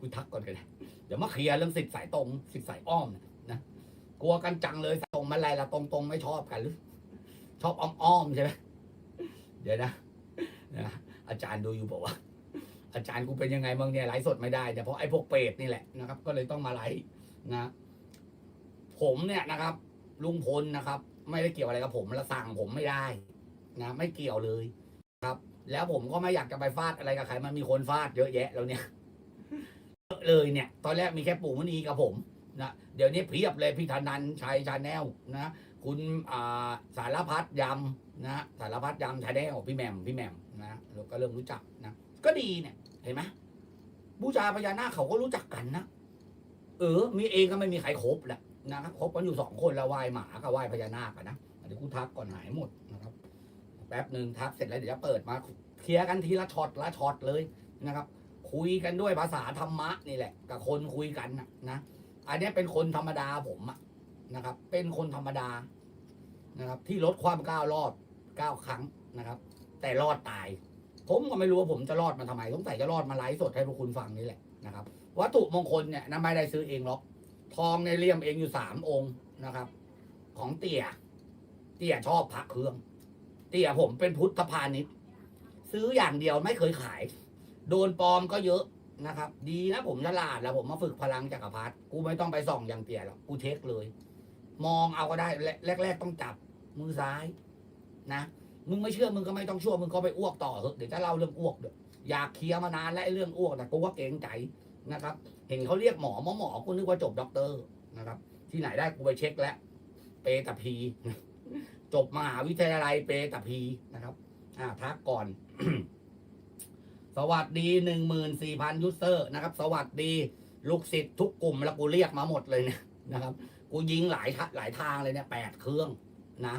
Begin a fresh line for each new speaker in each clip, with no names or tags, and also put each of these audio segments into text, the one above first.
กูทักก่อนกันนะเดี๋ยวมาเคลียร์เรื่องสิทธิ์สายตรงสิทธิ์สายอ้อมนะกลัวกันจังเลยตรงมาอะไรละตรงตรงไม่ชอบกันหรือ ชอบอ้อมอ้อมใช่ไหมเดี๋ยวนะนะอาจารย์ดูอยู่บอกว่า อาจารย์กูเป็นยังไงบ้างเนี่ยไลฟ์สดไม่ได้แต่เพราะไอ้พวกเปรตนี่แหละนะครับ ก็เลยต้องมาไลฟ์นะ ผมเนี่ยนะครับ ลุงพลนะครับ ไม่ได้เกี่ยวอะไรกับผมละสั่งผมไม่ได้นะไม่เกี่ยวเลยครับ แล้วผมก็ไม่อยากจะไปฟาดอะไรกับใครมันมีคนฟาดเยอะแยะแล้วเนี่ย เลยเนี่ย ตอนแรกมีแค่ปู่มณีกับผมนะเดี๋ยวนี้เพียบเลยพี่ธนันชัยชาแนลนะคุณาสารพัดยำนะสารพัดยำชาแนลพี่แมมพี่แมมนะเราก็เริ่มรู้จักนะก็ดีเนี่ยเห็นไหมบูชาพญานาคเขาก็รู้จักกันนะเออ มีเองก็ไม่มีใครครบแหละนะครับครบกันอยู่สองคนแล้วไหว้หมากับไหว้พญานาคนะเดี๋ยวกูทักก่อนหายหมดนะครับ แป๊บหนึ่งทักเสร็จแล้วเดี๋ยวจะเปิดมาเคลียร์กันทีละช็อตละช็อตเลยนะครับ คุยกันด้วยภาษาธรรมะนี่แหละ กับคนคุยกันนะอันนี้เป็นคนธรรมดาผมอะนะครับ เป็นคนธรรมดานะครับ ที่ลดความก้าวรอดก้าวครั้งนะครับ แต่รอดตาย ผมก็ไม่รู้ว่าผมจะรอดมาทำไมสงสัยจะรอดมาไลฟ์สดให้พวกคุณฟังนี่แหละนะครับ วัตถุมงคลเนี่ยนะไม่ได้ซื้อเองหรอกทองในเลี่ยมเองอยู่สามองค์นะครับ ของเตี่ยเตี่ยชอบพระเครื่อง เตี่ยผมเป็นพุทธพาณิชย์ซื้ออย่างเดียวไม่เคยขาย โดนปลอมก็เยอะนะครับ ดีนะผมฉลาดแล้วผมมาฝึกพลังจักรพรรดิกูไม่ต้องไปส่องอย่างเตี่ยหรอกกูเช็คเลย มองเอาก็ได้แรก ๆ ต้องจับมือซ้าย นะมึงไม่เชื่อมึงก็ไม่ต้องชั่วมึงก็ไปอ้วกต่อเถอะเดี๋ยวจะเล่าเรื่องอ้วกเดี๋ยวอยากเคลียร์มานานแล้วไอ้เรื่องอ้วกแต่กูว่าเกรงใจนะครับ เห็นเขาเรียกหมอหมอหมอกูนึกว่าจบด็อกเตอร์นะครับ ที่ไหนได้กูไปเช็คแล้วเปตาพี จบมหาวิทยาลัยเปตาพีนะครับ อ่าทักก่อน สวัสดีหนึ่งหมื่นสี่พันยูเซอร์นะครับ สวัสดีลูกศิษย์ทุกกลุ่มแล้วกูเรียกมาหมดเลยเนี่ยนะครับ กูยิงหลายหลายทางเลยเนี่ยแปดเครื่องนะ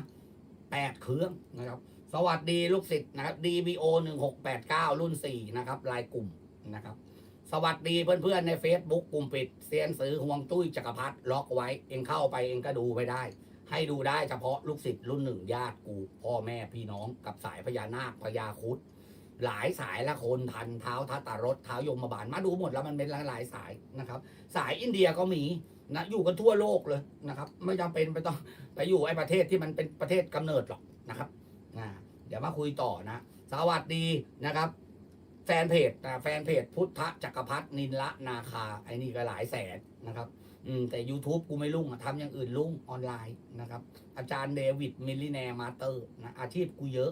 แปดเครื่องนะครับ สวัสดีลูกศิษย์นะครับ DBO หนึ่งหกแปดเก้ารุ่นสี่นะครับรายกลุ่มนะครับ สวัสดีเพื่อนๆใน Facebook กลุ่มปิดเซียนสือห่วงตุ้ยจักรพัฒล็อกไว้ เองเข้าไปเองก็ดูไม่ได้ ให้ดูได้เฉพาะลูกศิษย์รุ่นหนึ่งญาติกูพ่อแม่พี่น้องกับสายพญานาคพญาคุด หลายสายละคนทันเท้าทัตตารถเท้ายมบาลมาดูหมดแล้วมันเป็นหลายสายนะครับ สายอินเดียก็มีนะอยู่กันทั่วโลกเลยนะครับ ไม่จำเป็นไปต้องไปอยู่ไอ้ประเทศที่มันเป็นประเทศกำเนิดหรอกนะครับอ่าเดี๋ยวมาคุยต่อนะ สวัสดีนะครับ แฟนเพจนะแฟนเพจพุทธจักรพัฒนินละนาคาไอ้นี่ก็หลายแสนนะครับอืมแต่ YouTube กูไม่รุ่งทำอย่างอื่นรุ่งออนไลน์นะครับ อาจารย์เดวิดมิลลิแนร์มาเตอร์นะอาชีพกูเยอะ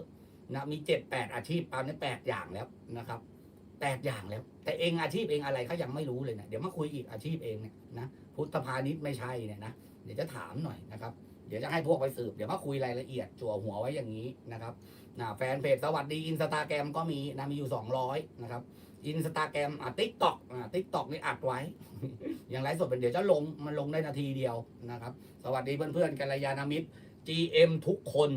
นะมีเจ็ดแปดอาชีพตอนนี้แปดอย่างแล้วนะครับแปดอย่างแล้ว แต่เองอาชีพเองอะไรเขายังไม่รู้เลยนะเดี๋ยวมาคุยอีกอาชีพเองเนี่ยนะพุทธพาณิชย์ไม่ใช่เนี่ยนะเดี๋ยวจะถามหน่อยนะครับ เดี๋ยวจะให้พวกไปสืบเดี๋ยวมาคุยรายละเอียดจั่วหัวไว้อย่างนี้นะครับนะแฟนเพจสวัสดีอินสตาแกรมก็มีนะมีอยู่สองร้อยนะครับอินสตาแกรมอะทิกตอกอะทิกตอกนี่อัดไว้ อย่างไรสดเป็นเดี๋ยวจะลงมันลงได้นาทีเดียวนะครับ สวัสดีเพื่อนๆกัลยาณมิตร GM ทุกคน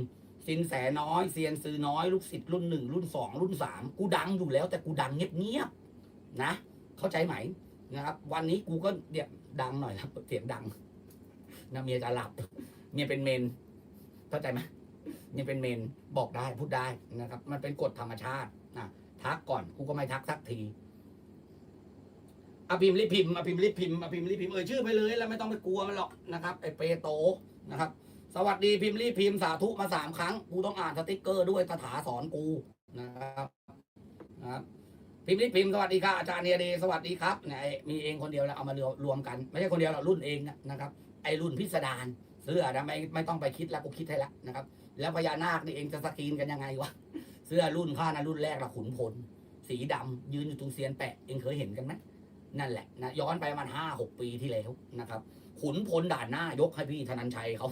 สินแสน้อยเซียนซื้อน้อยลูกศิษย์รุ่นหนึ่งรุ่นสองรุ่นสามกูดังอยู่แล้ว แต่กูดังเงียบๆนะ เข้าใจไหมนะครับ วันนี้กูก็เดี๋ยวดังหน่อยนะเสียงดังนะเมียจะหลับเมียเป็นเมน เข้าใจไหมเมียเป็นเมนบอกได้พูดได้นะครับ มันเป็นกฎธรรมชาตินะทักก่อนกูก็ไม่ทักสักทีอภิมพ์รีพิมพ์อภิมพ์รีพิมพ์อภิมพ์รีพิมพ์เอ่ยชื่อไปเลย แล้วไม่ต้องไปกลัวมันหรอกนะครับไอเปโตนะครับ สวัสดีพิมพ์รีพิมพ์สาธุมาสามครั้ง กูต้องอ่านสติ๊กเกอร์ด้วยตถาสอนกูนะครับนะครับพิมพ์รีพิมพ์สวัสดีค่ะอาจารย์เนียดีสวัสดีครับเนี่ยมีเองคนเดียวแล้วเอามารวมกัน ไม่ใช่คนเดียวหรอกรุ่นเองนะครับ ไอรุ่นพิสดารเสื้อนะไม่ไม่ต้องไปคิดแล้วกูคิดให้แล้วนะครับ แล้วพญานาคนี่เองจะสกรีนกันยังไงวะเสื้อรุ่นข้านะรุ่นแรกละขุนพลสีดำยืนอยู่ตรงเซียนแปะเองเคยเห็นกันไหมนั่นแหละนะย้อนไปประมาณห้าหกปีที่แล้วนะครับ ขุนพลด่านหน้ายกให้พี่ธนันชัยเขา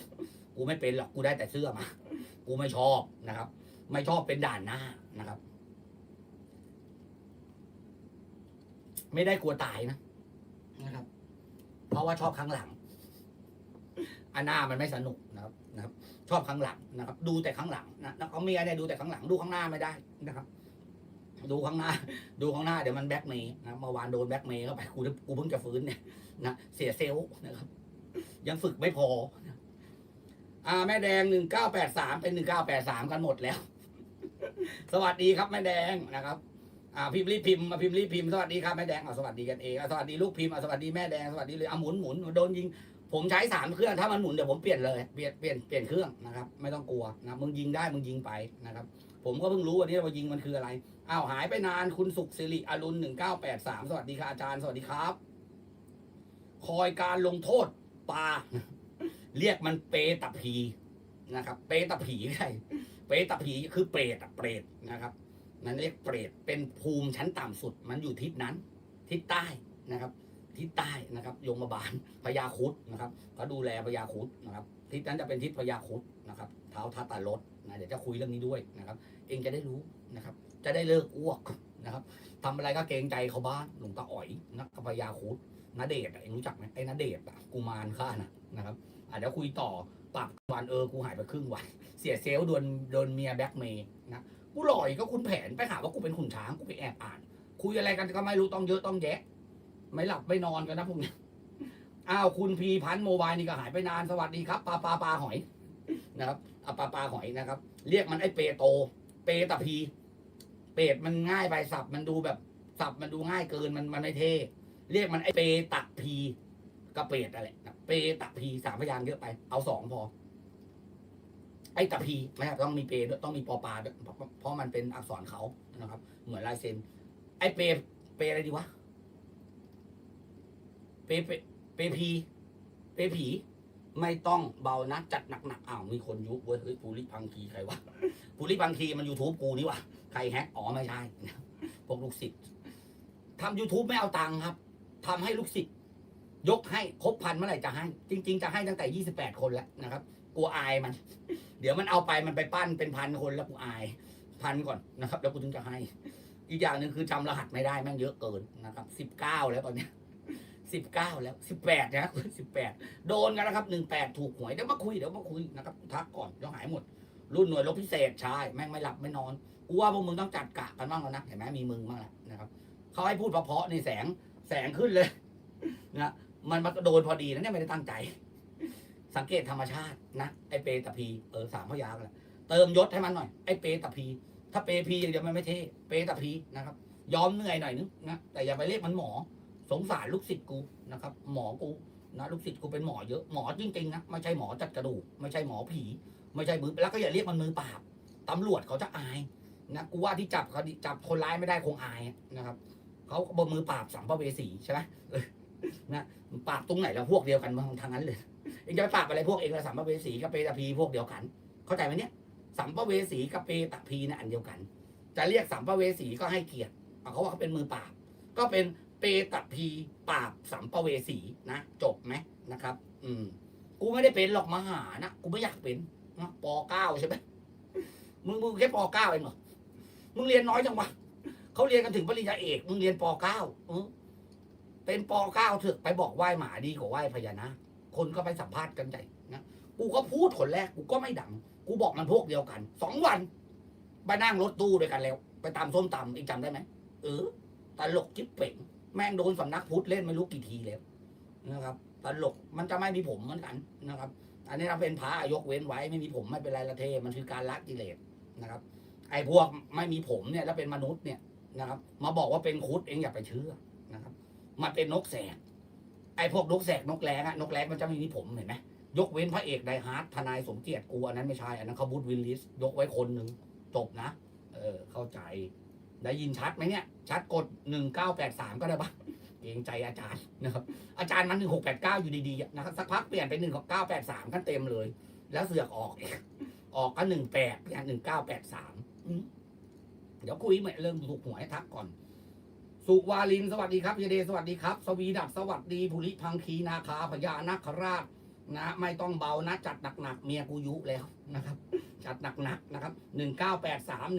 กูไม่เป็นหรอกกูได้แต่เสื้อมา กูไม่ชอบนะครับ ไม่ชอบเป็นด่านหน้านะครับ ไม่ได้กลัวตายนะนะครับ เพราะว่าชอบข้างหลังอันหน้ามันไม่สนุกนะครับนะครับ ชอบข้างหลังนะครับ ดูแต่ข้างหลังนะแล้วเอาเมียเนี่ยดูแต่ข้างหลังดูข้างหน้าไม่ได้นะครับ ดูข้างหน้า ดูข้างหน้าเดี๋ยวมันแบ็กเมย์นะเมื่อวานโดนแบ็กเมย์เข้าไปกูกูเพิ่งจะฟื้นเนี่ยนะเสียเซลล์นะครับ ยังฝึกไม่พอนะ อ่าแม่แดงหนึ่งเก้าแปดสามเป็นหนึ่งเก้าแปดสามกันหมดแล้ว สวัสดีครับแม่แดงนะครับ อ่าพิมพ์รีพิมพ์มาพิมพ์รีพิมพ์สวัสดีครับแม่แดงอะสวัสดีกันเองอะสวัสดีลูกพิมพ์อะสวัสดีแม่แดงสวัสดีเลยอะหมุนหมุนโดนยิง ผมใช้สามเครื่องถ้ามันหมุนเดี๋ยวผมเปลี่ยนเลยเปลี่ยนเปลี่ยนเปลี่ยนเครื่องนะครับ ไม่ต้องกลัวนะมึงยิงได้มึงยิงไปนะครับ ผมก็เพิ่งรู้วันนี้ว่ายิงมันคืออะไรอ้าวหายไปนานคุณสุขสิริอรุณหนึ่งเก้าแปดสามสวัสดีค่ะอาจารย์สวัสดีครับ คอยการลงโทษปลา เรียกมันเปตะพีนะครับ เปตะผีใช่เปตะผีคือเปรตอะเปรตนะครับนั่นเรียกเปรตเป็นภูมิชั้นต่ำสุด มันอยู่ทิศนั้น ทิศใต้นะครับทิศใต้นะครับยมบาลพญาคุดนะครับเขาดูแลพญาคุดนะครับ ทิศนั้นจะเป็นทิศพญาคุดนะครับเท้าทัตตารถนะเดี๋ยวจะคุยเรื่องนี้ด้วยนะครับ เองจะได้รู้นะครับ จะได้เลิกอ้วกนะครับทำอะไรก็เกรงใจเขาบ้างหลวงตาอ๋อยนักพญาคุดนาเดชเองรู้จักไหมไอ้นาเดชกุมารข้านะนะครับ อะเดี๋ยวคุยต่อปากวันเออกูหายไปครึ่งวัน เสียเซลล์โดนโดนเมียแบ็กเมย์นะกูหลอยก็คุณแผนไปหาว่ากูเป็นขุนช้างกูไปแอบอ่าน คุยอะไรกันก็ไม่รู้ต้องเยอะต้องแยะ ไม่หลับไม่นอนกันนะพวกเนี้ยอ้าวคุณพีพันโมบายนี่ก็หายไปนานสวัสดีครับปลาปลาปลาหอยนะครับเอะปลาปลาหอยนะครับ เรียกมันไอ้เปโต เปตะพี เปตมันง่ายไปสับมันดูแบบสับมันดูง่ายเกินมันมันไม่เท่เรียกมันไอ้เปตะพีกับเปรตอะไรนะ เปตะพีสามพยางเยอะไป เอาสองพอ ไอ้ตะพีไม่ครับต้องมีเปด้วยต้องมีปอปาด้วยเพราะมันเป็นอักษรเขานะครับ เหมือนลายเซ็น ไอ้เปเปอะไรดีวะเปเปเปพีเปผีไม่ต้องเบานะจัดหนักๆอ้าวมีคนยุบเว้ยเฮ้ยภูริพังคีใครวะภูริพังคีมันยูทูบกูนี่วะใครแฮกอ๋อไม่ใช่พวกลูกศิษย์ทำ YouTube ไม่เอาตังค์ครับทำให้ลูกศิษย์ ยกให้ครบพันเมื่อไหร่จะให้ จริง ๆ จะให้ตั้งแต่ยี่สิบแปดคนแล้วนะครับกลัวอายมัน เดี๋ยวมันเอาไปมันไปปั้นเป็นพันคนแล้วกูอายพันก่อนนะครับ แล้วกูถึงจะให้ อีกอย่างหนึ่งคือจำรหัสไม่ได้แม่งเยอะเกินนะครับสิบเก้าแล้วตอนเนี้ยสิบเก้าแล้วสิบแปดนะสิบแปดโดนกันนะครับหนึ่งแปดถูกหวยเดี๋ยวมาคุยเดี๋ยวมาคุยนะครับทักก่อนเดี๋ยวหายหมด รุ่นหน่วยรบพิเศษใช่แม่งไม่หลับไม่นอนกูว่าพวกมึงต้องจัดกะกันบ้างแล้วนะเห็นไหมมีมึงบ้างแล้วนะครับเขาให้พูดเพราะๆในแสงแสงขึ้นเลยนะ มันมาโดนพอดีนะเนี่ยไม่ได้ตั้งใจ สังเกตธรรมชาตินะไอเปตะพีเออสามพยางค์แหละเติมยศให้มันหน่อยไอเปตะพี ถ้าเปพีอย่างเดียวมันไม่เท่เปตะพีนะครับ ยอมเหนื่อยหน่อยนึงนะแต่อย่าไปเรียกมันหมอ สงสารลูกศิษย์กูนะครับ หมอกูนะลูกศิษย์กูเป็นหมอเยอะหมอจริงๆนะไม่ใช่หมอจัดกระดูกไม่ใช่หมอผี ไม่ใช่มือแล้วก็อย่าเรียกมันมือปราบตำรวจเขาจะอายนะกูว่าที่จับคดีจับคนร้ายไม่ได้คงอายนะครับเขาบนมือปราบสัมภเวสีใช่ไหม นะปราบตรงไหนแล้วพวกเดียวกันมาทางนั้นเลยเองจะไปปราบอะไรพวกเองละสัมภเวสีกับเปตะพีพวกเดียวกัน เข้าใจไหมเนี่ยสัมภเวสีกับเปตะพีนี่ยอันเดียวกัน จะเรียกสัมภเวสีก็ให้เกียรติเขาว่าเขาเป็นมือปราบ ก็เป็นเปตะพีปราบสัมภเวสีนะจบไหมนะครับ อืมกูไม่ได้เป็นหรอกมหานะกูไม่อยากเป็นนะปเก้าใช่ไหมมึงมึงแค่ปเก้าเองเหรอมึงเรียนน้อยจังวะเขาเรียนกันถึงปริญญาเอก มึงเรียนปเก้าเออ เป็นปเก้าเถอะไปบอกไหว้หมาดีกว่าไหว้พญานาคคนก็ไปสัมภาษณ์กันใหญ่นะกูก็พูดคนแรกกูก็ไม่ดัง กูบอกมันพวกเดียวกันสองวันไปนั่งรถตู้ด้วยกันแล้ว ไปตามส้มตำเองจำได้ไหมเออตลกจิ๊บเป่งแม่งโดนสำนักพุทธเล่นไม่รู้กี่ทีแล้วนะครับตลกมันจะไม่มีผมเหมือนกันนะครับ อันนี้เราเป็นพระยกเว้นไว้ไม่มีผมไม่เป็นไรละเทมันคือการละกิเลสนะครับ ไอ้พวกไม่มีผมเนี่ยแล้วเป็นมนุษย์เนี่ยนะครับ มาบอกว่าเป็นคุดเองอย่าไปเชื่อ มันเป็นนกแสก ไอ้พวกนกแสกนกแรงอะนกแรงมันจะไม่มีผมเห็นไหมยกเว้นพระเอกไดฮาร์ดทนายสมเกียรติกูอันนั้นไม่ใช่อันนั้นเขาบูดวิลลิสยกไว้คนหนึ่งจบนะ เออ เข้าใจ ได้ยินชัดไหมเนี่ย ชัดกดหนึ่งเก้าแปดสามก็ได้ปะเกรงใจอาจารย์นะครับ อาจารย์มันหนึ่งหกแปดเก้าอยู่ดีๆนะครับสักพักเปลี่ยนเป็นหนึ่งเก้าแปดสามกันเต็มเลย แล้วเสือกออกอออกก็หนึ่งแปดหนึ่งเก้าแปดสามเดี๋ยวคุยใหม่เริ่มถูกหวยทักก่อน สุวาลิน สวัสดีครับยเดสวัสดีครับ สวีดับสวัสดีภูริพังคีนาคาพญานาคราชนะ ไม่ต้องเบานะ จัดหนักๆเมียกูยุแล้วนะครับ จัดหนักๆนะครับหนึ่งเก้าแปดสาม